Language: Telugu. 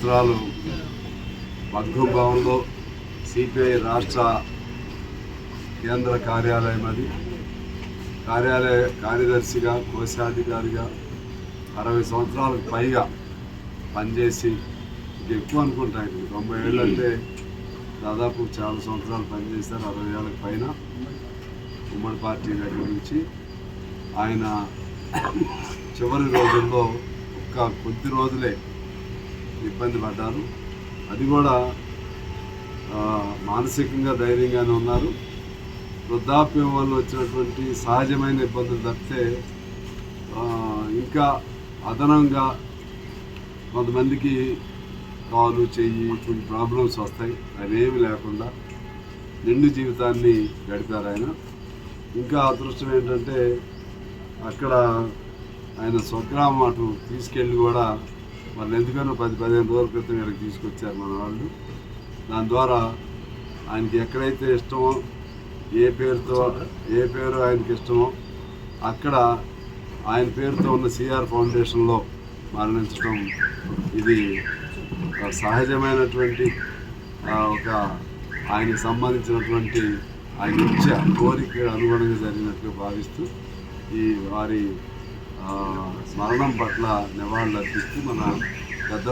సంవత్సరాలు మగ్గు సిపిఐ రాష్ట్ర కేంద్ర కార్యాలయం అది. కార్యాలయ కార్యదర్శిగా కోశాధికారిగా అరవై సంవత్సరాలకు పైగా పనిచేసి ఇది ఎక్కువ అనుకుంటా ఇది. తొంభై ఏళ్ళు అంటే దాదాపు చాలా సంవత్సరాలు పనిచేశారు అరవై ఏళ్ళకి పైన ఉమ్మడి పార్టీ దగ్గర నుంచి. ఆయన చివరి రోజుల్లో ఒక్క కొద్ది రోజులే ఇబ్బంది పడ్డారు. అది కూడా మానసికంగా ధైర్యంగానే ఉన్నారు. వృద్ధాప్యం వల్ల వచ్చినటువంటి సహజమైన ఇబ్బందులు తప్పితే ఇంకా అదనంగా కొంతమందికి కాలు చెయ్యి కొన్ని ప్రాబ్లమ్స్ వస్తాయి. అవేమి లేకుండా నిండు జీవితాన్ని గడిపారు ఆయన. ఇంకా అదృష్టం ఏంటంటే అక్కడ ఆయన స్వగ్రామం అటు తీసుకెళ్ళి కూడా వాళ్ళు ఎందుకనో పది పదిహేను రోజుల క్రితం ఇక్కడికి తీసుకొచ్చారు మన వాళ్ళు. దాని ద్వారా ఆయనకి ఎక్కడైతే ఇష్టమో ఏ పేరుతో ఏ పేరు ఆయనకి ఇష్టమో అక్కడ ఆయన పేరుతో ఉన్న సిఆర్ ఫౌండేషన్లో మరణించడం ఇది సహజమైనటువంటి ఒక ఆయనకు సంబంధించినటువంటి ఆయన ఇచ్చే కోరిక అనుగుణంగా జరిగినట్లు భావిస్తూ ఈ వారి మరణం పట్ల నివాళులు అర్పిస్తూ మన